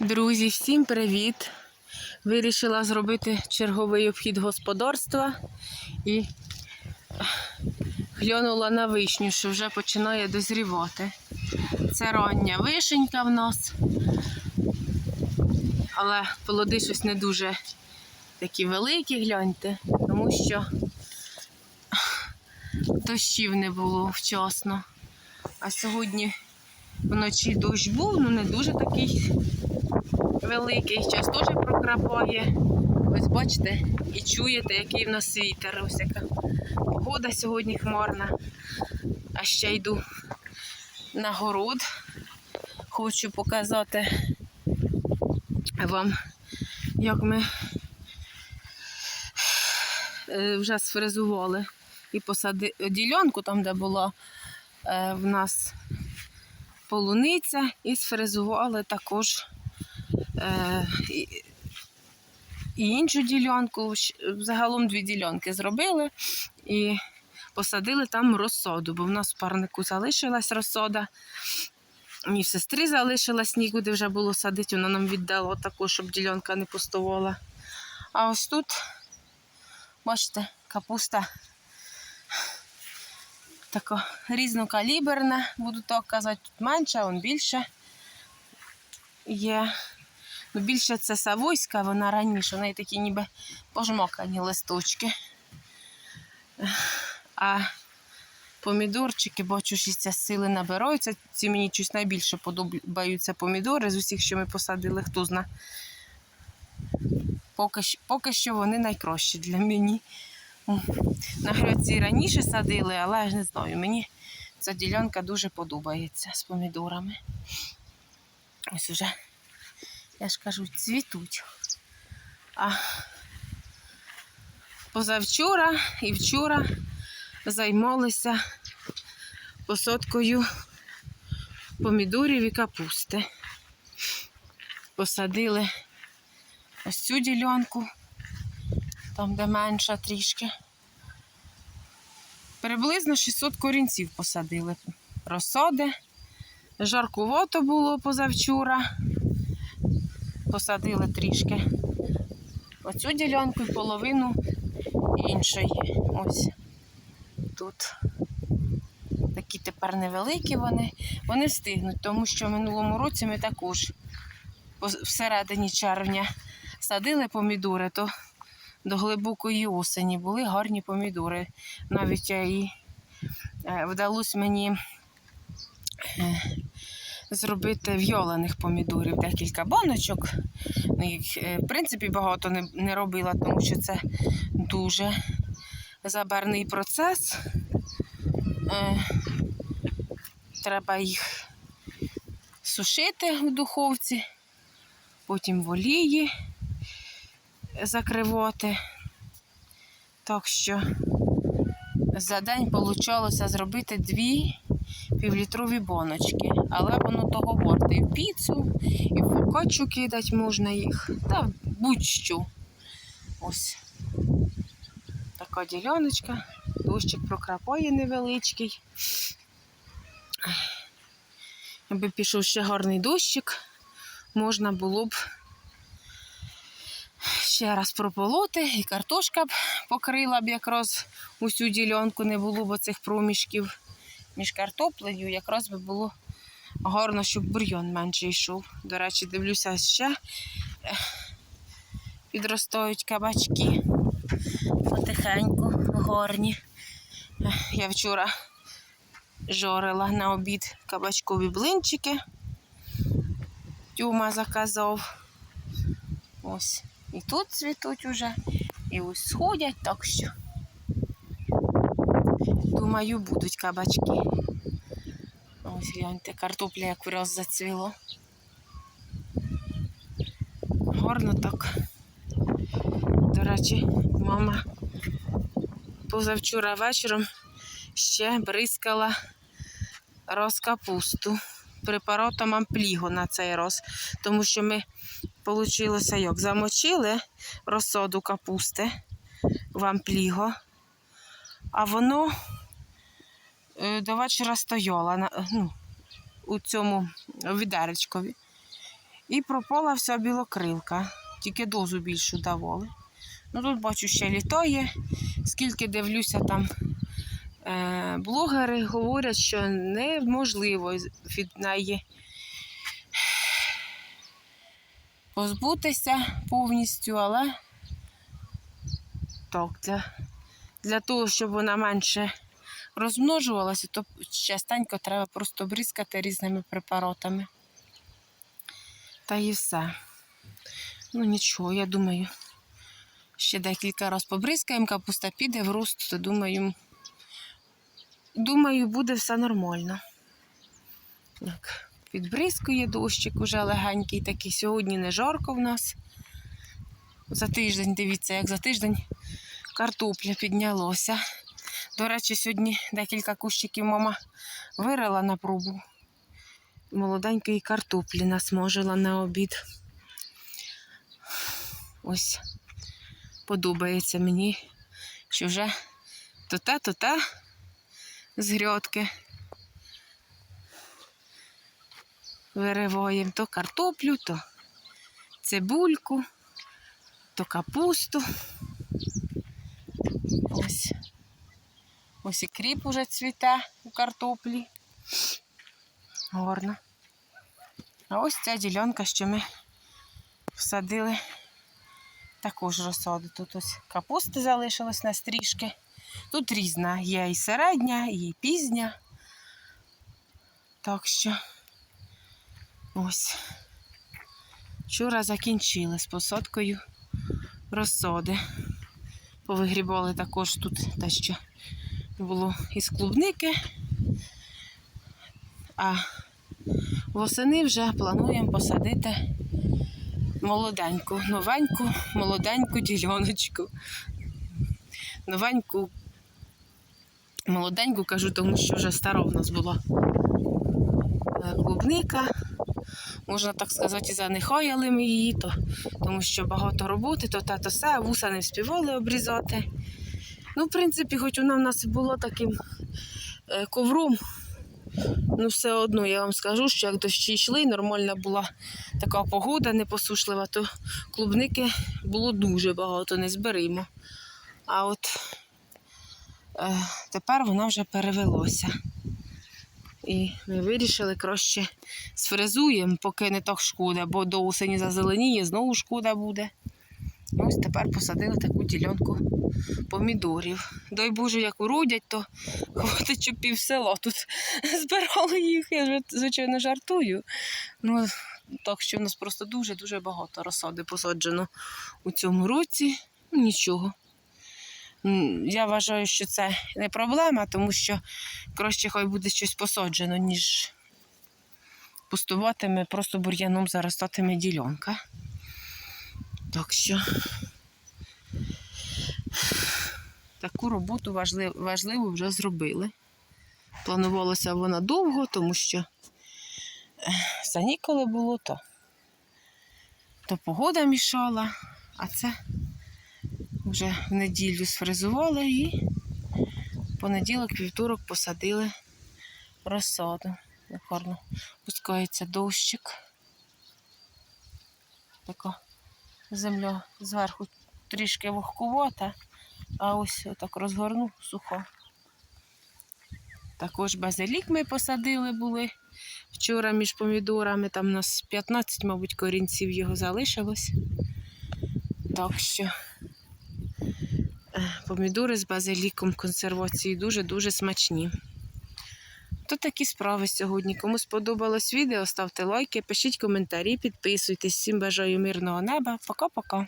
Друзі, всім привіт! Вирішила зробити черговий обхід господарства і глянула на вишню, що вже починає дозрівати. Це рання вишенька в нас, але плоди щось не дуже такі великі, гляньте, тому що дощів не було вчасно. А сьогодні вночі дощ був, ну не дуже такий великий, час теж прокрапає. Ось бачите і чуєте, який в нас вітер. Ось яка погода сьогодні хмарна. А ще йду на город. Хочу показати вам, як ми е, вже сфрезували і посадили ділянку, там, де була е, в нас полуниця, і сфрезували також і, і іншу ділянку. Загалом дві ділянки зробили і посадили там розсоду, бо в нас в парнику залишилась розсода. В сестри залишилась нікуди вже було садити, вона нам віддала таку, щоб ділянка не пустувала. А ось тут, бачите, капуста така різнокаліберна, буду так казати, тут менше, вон більше є. Ну, більше це савойська, вона раніше, в неї такі ніби пожмакані листочки. А помідорчики, бачу, що ці сили набираються. Ці мені щось найбільше подобаються помідори з усіх, що ми посадили, хто зна. Поки, що- поки що вони найкращі для мені. На грядці раніше садили, але я ж не знаю, мені ця ділянка дуже подобається з помідорами. Ось уже, я ж кажу, цвітуть. А позавчора і вчора займалися посадкою помідорів і капусти. Посадили ось цю ділянку, там, де менша трішки. Приблизно 600 корінців посадили. Розсади. Жаркувато було позавчора. Посадили трішки оцю ділянку і половину іншої. Ось тут. Такі тепер невеликі вони. Вони встигнуть, тому що в минулому році ми також всередині червня садили помідори, то до глибокої осені були гарні помідори. Навіть і е, вдалося мені е, зробити в'ялених помідорів декілька баночок. Ну, їх, е, в принципі, багато не, не робила, тому що це дуже забарний процес. Е, Треба їх сушити в духовці, потім в олії закривати. Так що за день вийшло зробити дві півлітрові боночки. Але воно того варте. І в піцу, і в фокаччу кидати можна їх. Та будь-що. Ось така діляночка. Дощик прокрапає невеличкий. Аби пішов ще гарний дощик, можна було б ще раз прополоти, і картошка б покрила б якраз усю ділянку, не було б цих проміжків між картоплею, якраз би було гарно, щоб бур'йон менше йшов. До речі, дивлюся ще е, підростають кабачки потихеньку, гарні. Е, Я вчора жорила на обід кабачкові блинчики. Тюма заказав. Ось. І тут цвітуть уже, і ось сходять, так що. Думаю, будуть кабачки. Ось гляньте, картопля як враз зацвіло. Гарно так. До речі, мама позавчора вечором ще бризкала розкапусту препаратом ампліго на цей роз, тому що ми вийшло як замочили розсоду капусти в ампліго, а воно до вечора стояло на, ну, у цьому відеречкові. І пропала вся білокрилка. Тільки дозу більшу давали. Ну тут бачу, ще літає. Скільки дивлюся там е, блогери говорять, що неможливо від неї позбутися повністю, але так, для, для того, щоб вона менше розмножувалася, то частенько треба просто бризкати різними препаратами. Та і все. Ну нічого, я думаю, ще декілька разів побризкаємо, капуста піде в рост, то думаю, думаю, буде все нормально. Так, підбризкує дощик уже легенький такий. Сьогодні не жарко в нас. За тиждень, дивіться, як за тиждень картопля піднялося. До речі, сьогодні декілька кущиків мама вирила на пробу. Молоденької картоплі насможила на обід. Ось подобається мені, що вже то те, то те з грядки. Вириваємо то картоплю, то цибульку, то капусту. Ось. Ось і кріп уже цвіте у картоплі. Гарно. А ось ця ділянка, що ми всадили також розсаду. Тут ось капусти залишилось на стрішки. Тут різна, є і середня, і пізня. Так що ось. Вчора закінчили з посадкою розсади. Повигрібали також тут те, що було із клубники. А восени вже плануємо посадити молоденьку, новеньку, молоденьку діляночку. Новеньку, молоденьку кажу, тому що вже стара в нас була е, клубника. Можна так сказати, занехаяли ми її, то, тому що багато роботи, то те, то все, вуса не вспівали обрізати. Ну, в принципі, хоч вона в нас і була таким е, ковром, ну все одно я вам скажу, що як дощі йшли, нормальна була така погода непосушлива, то клубники було дуже багато, не зберемо. А от е, тепер вона вже перевелося. І ми вирішили краще сфрезуємо, поки не так шкода, бо до осені зазеленіє, знову шкода буде. Ось тепер посадили таку ділянку помідорів. Дай Боже, як уродять, то хватить, щоб пів села тут збирали їх. Я звичайно, жартую. Ну, так що в нас просто дуже-дуже багато розсади посаджено у цьому році. Ну, Нічого. Я вважаю, що це не проблема, тому що краще хай буде щось посаджено, ніж пустуватиме, просто бур'яном заростатиме ділянка. Так що таку роботу важливу, вже зробили. Планувалося вона довго, тому що заніколи було, то, то погода мішала, а це вже в неділю сфрезували і понеділок, вівторок посадили розсаду. Гарно пускається дощик. Така земля зверху трішки вогкувата, а ось так розгорну сухо. Також базилік ми посадили були вчора між помідорами. Там у нас 15, мабуть, корінців його залишилось. Так що е, помідори з базиліком консервації дуже-дуже смачні. То такі справи сьогодні. Кому сподобалось відео, ставте лайки, пишіть коментарі, підписуйтесь. Всім бажаю мирного неба. Пока-пока.